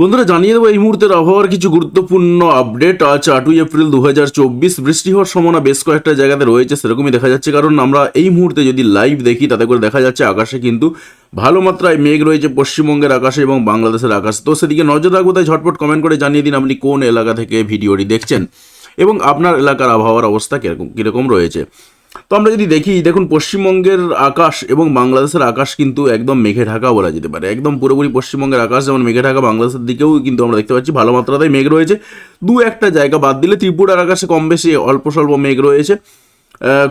বন্ধুরা, জানিয়ে দেবো, এই মুহূর্তের আবহাওয়ার কিছু গুরুত্বপূর্ণ আপডেট। আজ আটই এপ্রিল দু হাজার চব্বিশ, বৃষ্টি হওয়ার সম্ভাবনা বেশ কয়েকটা জায়গাতে রয়েছে, সেরকমই দেখা যাচ্ছে। কারণ আমরা এই মুহূর্তে যদি লাইভ দেখি, তাতে করে দেখা যাচ্ছে আকাশে কিন্তু ভালো মাত্রায় মেঘ রয়েছে পশ্চিমবঙ্গের আকাশে এবং বাংলাদেশের আকাশে। তো সেদিকে নজর রাখব, তাই ঝটপট কমেন্ট করে জানিয়ে দিন আপনি কোন এলাকা থেকে ভিডিওটি দেখছেন। এবং আপনার এলাকার আবহাওয়ার অবস্থা কীরকম কীরকম রয়েছে। তো আমরা যদি দেখি, দেখুন, পশ্চিমবঙ্গের আকাশ এবং বাংলাদেশের আকাশ কিন্তু একদম মেঘে ঢাকা বলা যেতে পারে। একদম পুরোপুরি পশ্চিমবঙ্গের আকাশ যেমন মেঘে ঢাকা, বাংলাদেশের দিকেও কিন্তু আমরা দেখতে পাচ্ছি ভালো মাত্রাতেই মেঘ রয়েছে। দু একটা জায়গা বাদ দিলে ত্রিপুরার আকাশে কম বেশি অল্প স্বল্প মেঘ রয়েছে।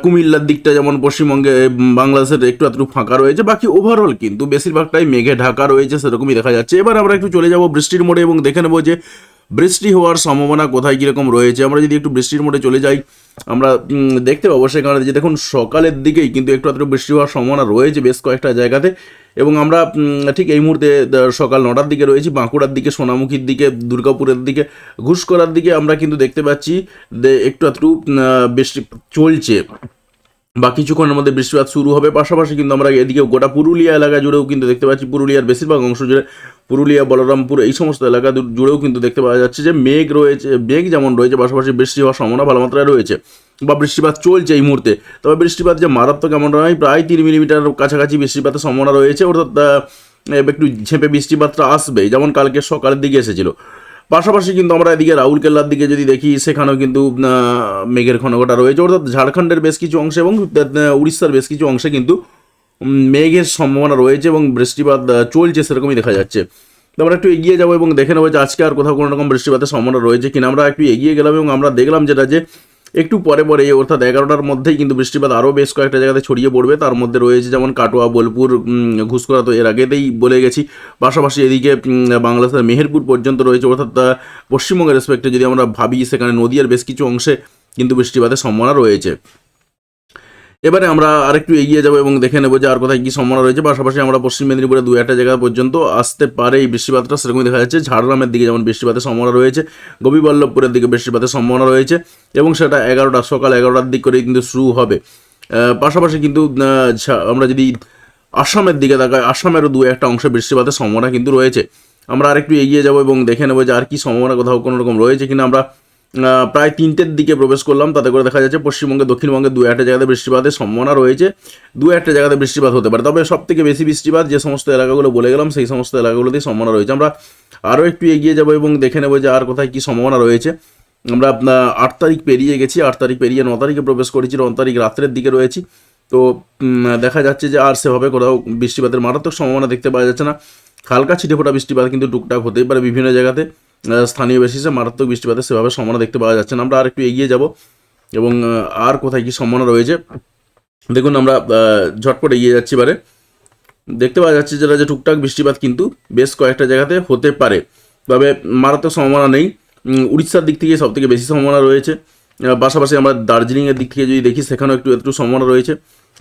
কুমিল্লার দিকটা যেমন পশ্চিমবঙ্গে বাংলাদেশের একটু একটু ফাঁকা রয়েছে। বাকি ওভারঅল কিন্তু বেশিরভাগটাই মেঘে ঢাকা রয়েছে, সেরকমই দেখা যাচ্ছে। এবার আমরা একটু চলে যাব বৃষ্টির মোড়ে এবং দেখে নেব যে বৃষ্টি হওয়ার সম্ভাবনা কোথায় কীরকম রয়েছে? আমরা যদি একটু বৃষ্টির মোড়ে চলে যাই আমরা দেখতে পাবো সেখানে যে দেখুন সকালের দিকেই কিন্তু একটু একটু বৃষ্টি হওয়ার সম্ভাবনা রয়েছে বেশ কয়েকটা জায়গাতে। এবং আমরা ঠিক এই মুহূর্তে সকাল নটার দিকে রয়েছি বাঁকুড়ার দিকে সোনামুখীর দিকে দুর্গাপুরের দিকে ঘুষকরার দিকে আমরা কিন্তু দেখতে পাচ্ছি একটু আহ, বৃষ্টি চলছে। বা কিছুক্ষণের মধ্যে বৃষ্টিপাত শুরু হবে। পাশাপাশি কিন্তু আমরা এদিকে গোটা পুরুলিয়া এলাকা জুড়েও কিন্তু দেখতে পাচ্ছি পুরুলিয়ার বেশিরভাগ অংশ জুড়ে পুরুলিয়া, বলরামপুর এই সমস্ত এলাকা জুড়েও কিন্তু দেখতে পাওয়া যাচ্ছে যে মেঘ রয়েছে, মেঘ যেমন রয়েছে, পাশাপাশি বৃষ্টি হওয়ার সম্ভাবনা ভালো মাত্রায় রয়েছে বা বৃষ্টিপাত চলছে এই মুহূর্তে। তবে বৃষ্টিপাত যে মারাত্মক এমন নয়, প্রায় তিন মিলিমিটার কাছাকাছি বৃষ্টিপাতের সম্ভাবনা রয়েছে অর্থাৎ একটু ঝেঁপে বৃষ্টিপাতটা আসবে, যেমন কালকে সকালের দিকে এসেছিল। পাশাপাশি কিন্তু আমরা এদিকে রাউরকেল্লার দিকে যদি দেখি, সেখানেও কিন্তু মেঘের ঘনঘটা রয়েছে, অর্থাৎ ঝাড়খণ্ডের বেশ কিছু অংশে এবং উড়িষ্যার বেশ কিছু অংশে কিন্তু মেঘের সম্ভাবনা রয়েছে এবং বৃষ্টিপাত চলছে সেরকমই দেখা যাচ্ছে। তো আমরা একটু এগিয়ে যাব এবং দেখে নেব যে আজকে আর কোথাও কোনো রকম বৃষ্টিপাতের সম্ভাবনা রয়েছে কিনা। আমরা একটু এগিয়ে গেলাম এবং আমরা দেখলাম যেটা যে একটু পরে পরে অর্থাৎ এগারোটার মধ্যেই কিন্তু বৃষ্টিপাত আরও বেশ কয়েকটা জায়গাতে ছড়িয়ে পড়বে। তার মধ্যে রয়েছে যেমন কাটোয়া বোলপুর উম, ঘুষকরা তো এর আগেতেই বলে গেছি। পাশাপাশি এদিকে বাংলাদেশের মেহেরপুর পর্যন্ত রয়েছে অর্থাৎ পশ্চিমবঙ্গের রেসপেক্টে যদি আমরা ভাবি সেখানে নদীয়ার বেশ কিছু অংশে কিন্তু বৃষ্টিপাতের সম্ভাবনা রয়েছে। এবারে আমরা আরেকটু এগিয়ে যাব এবং দেখে নেব যে আর কোথায় কী সম্ভাবনা রয়েছে। পাশাপাশি আমরা পশ্চিম মেদিনীপুরে দু একটা জায়গা পর্যন্ত আসতে পারে এই বৃষ্টিপাতটা। সেরকমই দেখা যাচ্ছে ঝাড়গ্রামের দিকে যেমন বৃষ্টিপাতের সম্ভাবনা রয়েছে, গোপীবল্লভপুরের দিকে বৃষ্টিপাতের সম্ভাবনা রয়েছে এবং সেটা এগারোটা, সকাল এগারোটার দিক করে কিন্তু শুরু হবে। পাশাপাশি কিন্তু আমরা যদি আসামের দিকে তাকাই, আসামেরও দু একটা অংশে বৃষ্টিপাতের সম্ভাবনা কিন্তু রয়েছে। আমরা আরেকটু এগিয়ে যাব এবং দেখে নেব যে আর কি সম্ভাবনা কোথাও কোনো রকম রয়েছে কিনা। আমরা প্রায় তিনটের দিকে প্রবেশ করলাম, তাতে করে দেখা যাচ্ছে পশ্চিমবঙ্গে, দক্ষিণবঙ্গে দু একটা জায়গাতে বৃষ্টিপাতের সম্ভাবনা রয়েছে, দু একটা জায়গাতে বৃষ্টিপাত হতে পারে। তবে সব থেকে বেশি বৃষ্টিপাত যে সমস্ত এলাকাগুলো বলে গেলাম, সেই সমস্ত এলাকাগুলোতেই সম্ভাবনা রয়েছে। আমরা আরও একটু এগিয়ে যাব এবং দেখে নেব যে আর কোথায় কী সম্ভাবনা রয়েছে। আমরা আট তারিখ পেরিয়ে গেছি, আট তারিখ পেরিয়ে ন তারিখে প্রবেশ করেছি, ন তারিখ রাত্রের দিকে রয়েছি। তো দেখা যাচ্ছে যে আর সেভাবে কোথাও বৃষ্টিপাতের মারাত্মক সম্ভাবনা দেখতে পাওয়া যাচ্ছে না। হালকা ছিটে ফোটা বৃষ্টিপাত কিন্তু টুকটাক হতেই পারে বিভিন্ন জায়গাতে। স্থানীয় বেসিসে মারাত্মক বৃষ্টিপাতের সেভাবে সম্ভাবনা দেখতে পাওয়া যাচ্ছে না। আমরা আর একটু এগিয়ে যাব এবং আর কোথায় কী সম্ভাবনা রয়েছে? দেখুন, আমরা ঝটপট এগিয়ে যাচ্ছি এবারে। দেখতে পাওয়া যাচ্ছে যেটা যে টুকটাক বৃষ্টিপাত কিন্তু বেশ কয়েকটা জায়গাতে হতে পারে। তবে মারাত্মক সম্ভাবনা নেই। উড়িষ্যার দিক থেকে সব থেকে বেশি সম্ভাবনা রয়েছে। পাশাপাশি আমরা দার্জিলিংয়ের দিক থেকে যদি দেখি, সেখানেও একটু একটু সম্ভাবনা রয়েছে।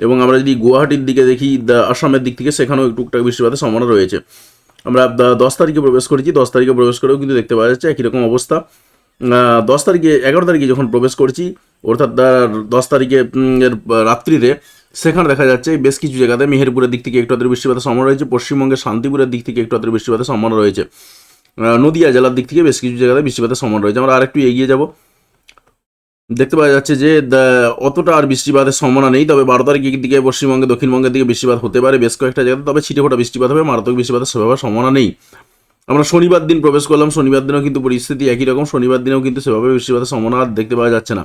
এবং আমরা যদি গুয়াহাটির দিকে দেখি আসামের দিক থেকে সেখানেও টুকটাক বৃষ্টিপাতের সম্ভাবনা রয়েছে। আমরা দশ তারিখে প্রবেশ করেছি, দশ তারিখে প্রবেশ করেও কিন্তু দেখতে পাওয়া যাচ্ছে একই রকম অবস্থা। দশ তারিখে, এগারো তারিখে যখন প্রবেশ করছি, অর্থাৎ দশ তারিখে রাত্রিতে, সেখানে দেখা যাচ্ছে বেশ কিছু জায়গাতে মেহেরপুরের দিক থেকে একটু আদ্র বৃষ্টিপাতের সম্ভাবনা রয়েছে পশ্চিমবঙ্গের শান্তিপুরের দিক থেকে একটু আদ্র বৃষ্টিপাতের সম্ভাবনা রয়েছে নদিয়া জেলার দিক থেকে বেশ কিছু জায়গাতে বৃষ্টিপাতের সম্ভাবনা রয়েছে। আমরা আরেকটু এগিয়ে যাব। দেখতে পাওয়া যাচ্ছে যে অতটা আর বৃষ্টিপাতের সম্ভাবনা নেই, তবে বারো তারিখের দিকে পশ্চিমবঙ্গে, দক্ষিণবঙ্গের দিকে বৃষ্টিপাত হতে পারে। বেশ কয়েকটা জায়গাতে, তবে ছিটে ফোটা বৃষ্টিপাত হবে, মারাত্মক বৃষ্টিপাতের সেভাবে সম্ভাবনা নেই। আমরা শনিবার দিন প্রবেশ করলাম, শনিবার দিনেও কিন্তু পরিস্থিতি একই রকম, শনিবার দিনেও কিন্তু সেভাবে বৃষ্টিপাতের সম্ভাবনা আর দেখতে পাওয়া যাচ্ছে না।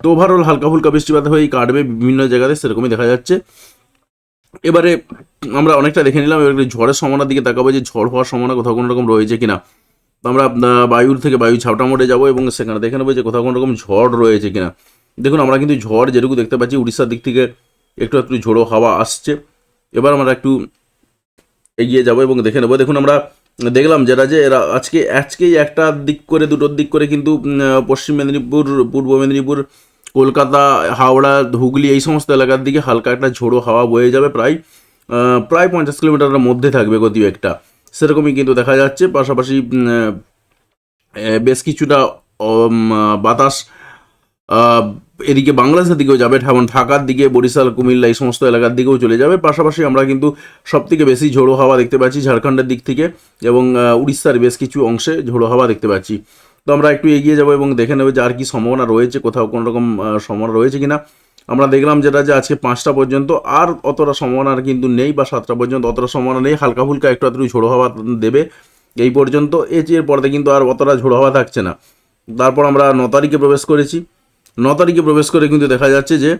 তো ওভারঅল হালকা ফুলকা বৃষ্টিপাত হয়েই কাটবে, বিভিন্ন জায়গাতে সেরকমই দেখা যাচ্ছে। এবারে আমরা অনেকটা দেখে নিলাম, এবার ঝড়ের সম্ভাবনার দিকে তাকাবো যে, ঝড় হওয়ার সম্ভাবনা কোথাও কোনো রকম রয়েছে কিনা। আমরা বায়ুর থেকে বায়ু ঝাপটা মোড়ে যাব এবং সেখানে দেখে নেব যে কোথাও কোনো রকম ঝড় রয়েছে কিনা। দেখুন, আমরা কিন্তু ঝড় যেটুকু দেখতে পাচ্ছি, উড়িষ্যার দিক থেকে একটু একটু ঝোড়ো হাওয়া আসছে। এবার আমরা একটু এগিয়ে যাব এবং দেখে নেব। দেখুন, আমরা দেখলাম যেটা যে এরা আজকে, আজকেই একটা দিক করে দুটোর দিক করে কিন্তু পশ্চিম মেদিনীপুর, পূর্ব মেদিনীপুর, কলকাতা, হাওড়া, হুগলি এই সমস্ত এলাকার দিকে হালকা একটা ঝোড়ো হাওয়া বয়ে যাবে। প্রায় প্রায় পঞ্চাশ কিলোমিটারের মধ্যে থাকবে গতি একটা সেরকমই কিন্তু দেখা যাচ্ছে। পাশাপাশি বেশ কিছুটা বাতাস এদিকে বাংলাদেশের দিকেও যাবে, যেমন ঢাকার দিকে, বরিশাল, কুমিল্লা, এই সমস্ত এলাকার দিকেও চলে যাবে। পাশাপাশি আমরা কিন্তু সব থেকে বেশি ঝোড়ো হাওয়া দেখতে পাচ্ছি ঝাড়খণ্ডের দিক থেকে এবং উড়িষ্যার বেশ কিছু অংশে ঝোড়ো হাওয়া দেখতে পাচ্ছি। তো আমরা একটু এগিয়ে যাব এবং দেখে নেব যে আর কি সম্ভাবনা রয়েছে, কোথাও কোনো রকম সম্ভাবনা রয়েছে কিনা। আমরা দেখলাম যেটা যে আজকে পাঁচটা পর্যন্ত, আর অতটা সম্ভাবনা কিন্তু নেই, বা সাতটা পর্যন্ত অতটা সম্ভাবনা নেই। হালকা ফুলকা একটু আধটু ঝোড়ো হাওয়া দেবে এই পর্যন্ত। এর পরে কিন্তু আর অতটা ঝোড়ো হাওয়া থাকছে না। তারপর আমরা ন তারিখে প্রবেশ করেছি। ন তারিখে প্রবেশ করে কিন্তু দেখা যাচ্ছে যে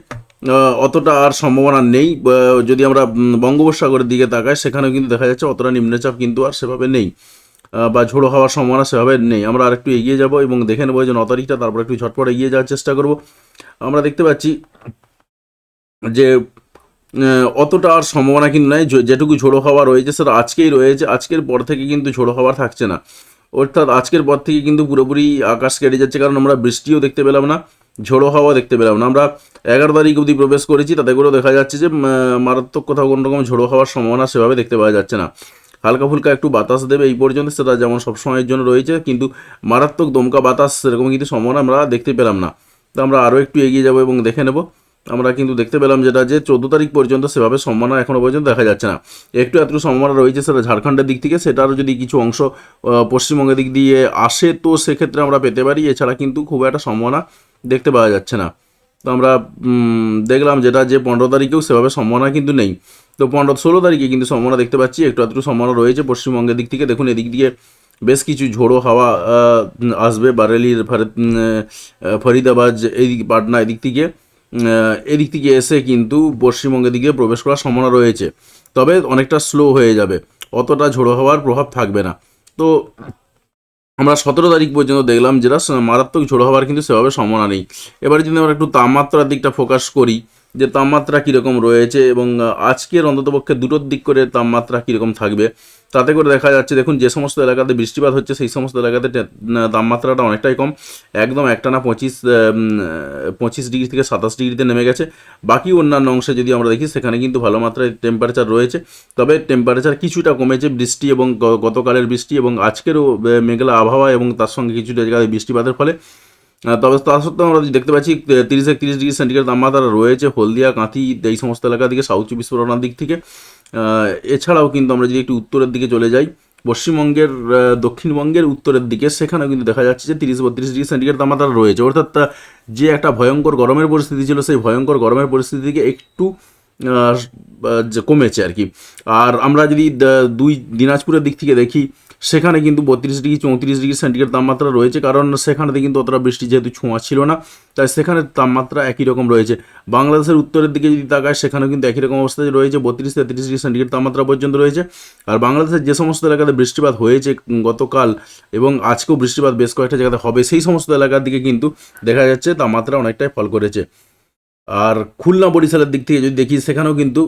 অতটা আর সম্ভাবনা নেই। যদি আমরা বঙ্গোপসাগরের দিকে তাকাই, সেখানেও কিন্তু দেখা যাচ্ছে অতটা নিম্নচাপ কিন্তু আর সেভাবে নেই। বা ঝোড়ো হওয়ার সম্ভাবনা সেভাবে নেই। আমরা আর একটু এগিয়ে যাব এবং দেখে নেব যে ন তারিখটা, তারপর একটু ঝটপট এগিয়ে যাওয়ার চেষ্টা করব। আমরা দেখতে পাচ্ছি যে অতটা আর সম্ভাবনা কিন্তু যে- যেটুকু ঝোড়ো হাওয়া রয়েছে, সেটা আজকেই রয়েছে। আজকের পর থেকে কিন্তু ঝোড়ো হাওয়া থাকছে না। অর্থাৎ আজকের পর থেকে কিন্তু পুরোপুরি আকাশ কেটে যাচ্ছে, কারণ আমরা বৃষ্টিও দেখতে পেলাম না, ঝোড়ো হাওয়া দেখতে পেলাম না। আমরা এগারো তারিখ অবধি প্রবেশ করেছি, তাতে করেও দেখা যাচ্ছে যে মারাত্মক কোথাও কোনো রকম ঝোড়ো হওয়ার সম্ভাবনা সেভাবে দেখতে পাওয়া যাচ্ছে না। হালকা ফুলকা একটু বাতাস দেবে এই পর্যন্ত, সেটা যেমন সবসময়ের জন্য রয়েছে, কিন্তু মারাত্মক দমকা বাতাস সেরকম কিন্তু সম্ভাবনা আমরা দেখতে পেলাম না। তো আমরা আরও একটু এগিয়ে যাব এবং দেখে নেব। আমরা কিন্তু দেখতে পেলাম যেটা যে চোদ্দ তারিখ পর্যন্ত সেভাবে সম্ভাবনা এখনও পর্যন্ত দেখা যাচ্ছে না। একটু এতটুকু সম্ভাবনা রয়েছে সেটা ঝাড়খণ্ডের দিক থেকে, সেটারও যদি কিছু অংশ পশ্চিমবঙ্গের দিক দিয়ে আসে, তো সেক্ষেত্রে আমরা পেতে পারি। এছাড়া কিন্তু খুব একটা সম্ভাবনা দেখতে পাওয়া যাচ্ছে না। তো আমরা দেখলাম যেটা যে পনেরো তারিখেও সেভাবে সম্ভাবনা কিন্তু নেই। তো পনেরো, ষোলো তারিখে কিন্তু সম্ভাবনা দেখতে পাচ্ছি। একটু একটু সম্ভাবনা রয়েছে পশ্চিমবঙ্গের দিক থেকে। দেখুন, এদিক দিয়ে বেশ কিছু ঝোড়ো হাওয়া আসবে। বারেলির ফরিদাবাদ, এইদিক, পাটনা, এদিক থেকে। এদিক থেকে এসে কিন্তু পশ্চিমবঙ্গের দিকে প্রবেশ করার সম্ভাবনা রয়েছে। তবে অনেকটা স্লো হয়ে যাবে। অতটা ঝোড়ো হওয়ার প্রভাব থাকবে না। তো আমরা সতেরো তারিখ পর্যন্ত দেখলাম যেটা মারাত্মক ঝোড়ো হওয়ার কিন্তু সেভাবে সম্ভাবনা নেই। এবারে যদি আমরা একটু তাপমাত্রার দিকটা ফোকাস করি, যে তাপমাত্রা কীরকম রয়েছে এবং আজকের অন্ততপক্ষে দুটোর দিক করে তাপমাত্রা কীরকম থাকবে তাতে করে দেখা যাচ্ছে, দেখুন যে সমস্ত এলাকাতে বৃষ্টিপাত হচ্ছে, সেই সমস্ত এলাকাতে তাপমাত্রাটা অনেকটাই কম। একদম একটানা পঁচিশ পঁচিশ ডিগ্রি থেকে সাতাশ ডিগ্রিতে নেমে গেছে। বাকি অন্যান্য অংশে যদি আমরা দেখি, সেখানে কিন্তু ভালো মাত্রায় টেম্পারেচার রয়েছে। তবে টেম্পারেচার কিছুটা কমেছে বৃষ্টি এবং গতকালের বৃষ্টি এবং আজকেরও মেঘলা আবহাওয়া এবং তার সঙ্গে কিছুটা জায়গায় বৃষ্টিপাতের ফলে। তবে তা সত্ত্বেও আমরা দেখতে পাচ্ছি তিরিশ একত্রিশ ডিগ্রি সেন্টিগ্রেড তাপমাত্রা রয়েছে হলদিয়া, কাঁথি, এই সমস্ত এলাকার দিকে, সাউথ চব্বিশ পরগনার দিক থেকে। এছাড়াও কিন্তু আমরা যদি একটু উত্তরের দিকে চলে যাই, পশ্চিমবঙ্গের দক্ষিণবঙ্গের উত্তরের দিকে, সেখানেও কিন্তু দেখা যাচ্ছে যে তিরিশ বত্রিশ ডিগ্রি সেন্টিগ্রেড তাপমাত্রা রয়েছে। অর্থাৎ যে একটা ভয়ঙ্কর গরমের পরিস্থিতি ছিল, সেই ভয়ঙ্কর গরমের পরিস্থিতি থেকে একটু কমেছে আর কি। আর আমরা যদি দুই দিনাজপুরের দিক থেকে দেখি সেখানে কিন্তু বত্রিশ ডিগ্রি, চৌত্রিশ ডিগ্রি সেন্টিগ্রেড তাপমাত্রা রয়েছে, কারণ সেখানে কিন্তু অতটা বৃষ্টি যেহেতু ছোঁয়া ছিল না, তাই সেখানে তাপমাত্রা একই রকম রয়েছে। বাংলাদেশের উত্তরের দিকে যদি তাকায়, সেখানেও কিন্তু একই রকম অবস্থায় রয়েছে, বত্রিশ, তেত্রিশ ডিগ্রি সেন্টিগ্রেড তাপমাত্রা পর্যন্ত রয়েছে। আর বাংলাদেশের যে সমস্ত এলাকাতে বৃষ্টিপাত হয়েছে গতকাল এবং আজকেও বৃষ্টিপাত বেশ কয়েকটা জায়গাতে হবে, সেই সমস্ত এলাকার দিকে কিন্তু দেখা যাচ্ছে তাপমাত্রা অনেকটাই ফল করেছে। আর খুলনা বরিশালের দিক থেকে যদি দেখি, সেখানেও কিন্তু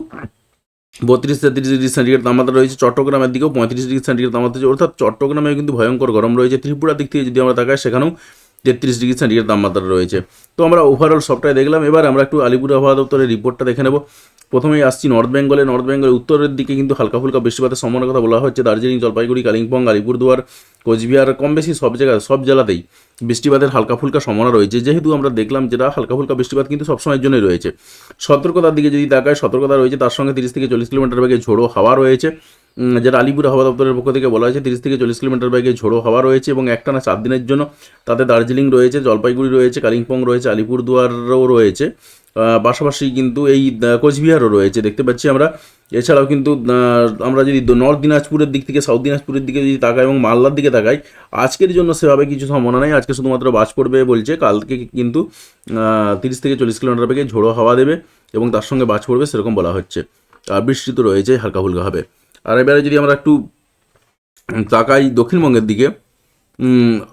বত্রিশ তেত্রিশ ডিগ্রি সেন্টিগ্রেড তাপমাত্রা রয়েছে। চট্টগ্রামের দিকেও পঁয়ত্রিশ ডিগ্রি সেন্টিগ্রেড তাপমাত্রা রয়েছে। অর্থাৎ চট্টগ্রামে কিন্তু ভয়ঙ্কর গরম রয়েছে। ত্রিপুরা দিক থেকে যদি আমরা তাকাই, সেখানেও তেত্রিশ ডিগ্রি সেন্টিগ্রেড তাপমাত্রা রয়েছে। তো আমরা ওভারঅল সবটাই দেখলাম। এবার আমরা একটু আলিপুর আবহাওয়া দপ্তরের রিপোর্টটা দেখে নেব। প্রথমেই আসছি নর্থ বেঙ্গলে নর্থ বেঙ্গলের উত্তরের দিকে কিন্তু হালকা ফুলকা বৃষ্টিপাতের সম্ভাবনার কথা বলা হচ্ছে। দার্জিলিং, জলপাইগুড়ি, কালিম্পং, আলিপুরদুয়ার কোচবিহার কম বেশি সব জায়গায়, সব জেলাতেই বৃষ্টিপাতের হালকা ফুলকা সম্ভাবনা রয়েছে। যেহেতু আমরা দেখলাম যেটা হালকা ফুলকা বৃষ্টিপাত কিন্তু সবসময়ের জন্যই রয়েছে। সতর্কতার দিকে যদি তাকায়, সতর্কতা রয়েছে, তার সঙ্গে তিরিশ থেকে চল্লিশ কিলোমিটার বেগে ঝোড়ো হাওয়া রয়েছে। যেটা আলিপুর হাওয়া দপ্তরের পক্ষ থেকে বলা হয়েছে, তিরিশ থেকে চল্লিশ কিলোমিটার বেগে ঝোড়ো হাওয়া রয়েছে এবং একটানা চার দিনের জন্য তাতে দার্জিলিং রয়েছে, জলপাইগুড়ি রয়েছে, কালিম্পং রয়েছে, আলিপুরদুয়ারও রয়েছে। পাশাপাশি কিন্তু এই কোচবিহারও রয়েছে, দেখতে পাচ্ছি আমরা। এছাড়াও কিন্তু আমরা যদি নর্থ দিনাজপুরের দিক থেকে, সাউথ দিনাজপুরের দিকে যদি তাকাই এবং মালদার দিকে তাকাই, আজকের জন্য সেভাবে কিছু সম্ভাবনা নেই। আজকে শুধুমাত্র বাজ পড়বে বলছে, কালকে কিন্তু তিরিশ থেকে চল্লিশ কিলোমিটার বেগে ঝোড়ো হাওয়া দেবে এবং তার সঙ্গে বাজ পড়বে, সেরকম বলা হচ্ছে। আর বৃষ্টি তো রয়েছে হালকা ফুলকা হবে। আর এবারে যদি আমরা একটু তাকাই দক্ষিণবঙ্গের দিকে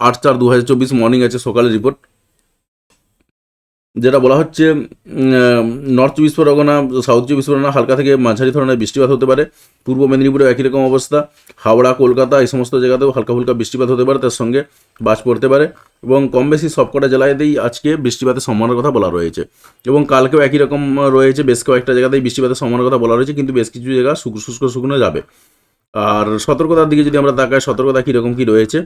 আট চার দু হাজার চব্বিশ মর্নিং আছে সকালের রিপোর্ট যেটা বলা হচ্ছে নর্থ চব্বিশ পরগনা সাউথ চব্বিশ পরগনা হালকা থেকে মাঝারি ধরনের বৃষ্টিপাত হতে পারে। পূর্ব মেদিনীপুরেও একই রকম অবস্থা। হাওড়া, কলকাতা এই সমস্ত জায়গাতেও হালকা ফুলকা বৃষ্টিপাত হতে পারে, তার সঙ্গে বাজ পড়তে পারে এবং কম বেশি সবকটা জেলাতেই আজকে বৃষ্টিপাতের সম্ভাবনার কথা বলা রয়েছে। এবং কালকেও একই রকম রয়েছে, বেশ কয়েকটা জায়গাতেই বৃষ্টিপাতের সম্ভাবনার কথা বলা রয়েছে, কিন্তু বেশ কিছু জায়গা শুষ্ক শুষ্ক শুকনো যাবে। আর সতর্কতার দিকে যদি আমরা তাকাই, সতর্কতা কীরকম কী রয়েছে?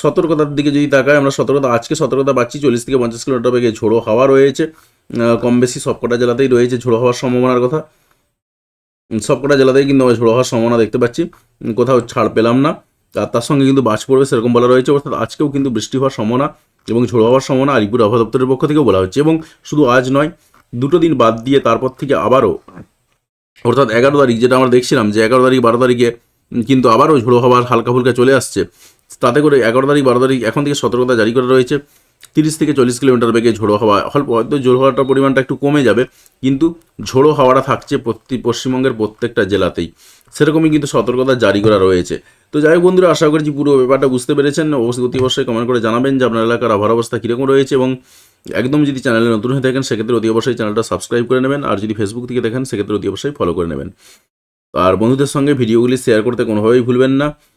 সতর্কতার দিকে যদি তাকাই, আমরা সতর্কতা আজকে সতর্কতা পাচ্ছি চল্লিশ থেকে পঞ্চাশ কিলোমিটার বেগে ঝোড়ো হাওয়া রয়েছে। কম বেশি সবকটা জেলাতেই রয়েছে ঝোড়ো হওয়ার সম্ভাবনার কথা। সবকটা জেলাতেই কিন্তু আমরা ঝোড়ো হওয়ার সম্ভাবনা দেখতে পাচ্ছি। কোথাও ছাড় পেলাম না। আর তার সঙ্গে কিন্তু বাজ পড়বে সেরকম বলা রয়েছে। অর্থাৎ আজকেও কিন্তু বৃষ্টি হওয়ার সম্ভাবনা এবং ঝোড়ো হওয়ার সম্ভাবনা আলিপুর আবহাওয়া দপ্তরের পক্ষ থেকেও বলা হচ্ছে। এবং শুধু আজ নয়, দুটো দিন বাদ দিয়ে তারপর থেকে আবারও, অর্থাৎ এগারো তারিখ যেটা আমরা দেখছিলাম যে এগারো তারিখ, বারো তারিখে কিন্তু আবারও ঝোড়ো হওয়ার হালকা ফুলকা চলে আসছে। তাতে করে এগারো তারিখ, বারো তারিখ এখন থেকে সতর্কতা জারি করা রয়েছে। তিরিশ থেকে চল্লিশ কিলোমিটার বেগে ঝোড়ো হাওয়া, অল্প হয়তো ঝোড়ো হাওয়াটার পরিমাণটা একটু কমে যাবে, কিন্তু ঝোড়ো হাওয়াটা থাকছে প্রতি পশ্চিমবঙ্গের প্রত্যেকটা জেলাতেই। সেরকমই কিন্তু সতর্কতা জারি করা রয়েছে। তো যাই হোক বন্ধুরা, আশা করছি পুরো ব্যাপারটা বুঝতে পেরেছেন। অবশ্যই অতি অবশ্যই কমেন্ট করে জানাবেন যে আপনার এলাকার আবহাওয়ার অবস্থা কীরকম রয়েছে এবং একদম যদি চ্যানেলে নতুন হয়ে থাকেন, সেক্ষেত্রে অতি অবশ্যই চ্যানেলটা সাবস্ক্রাইব করে নেবেন। আর যদি ফেসবুক থেকে দেখেন, সেক্ষেত্রে অতি অবশ্যই ফলো করে নেবেন। আর বন্ধুদের সঙ্গে ভিডিওগুলি শেয়ার করতে কোনোভাবেই ভুলবেন না।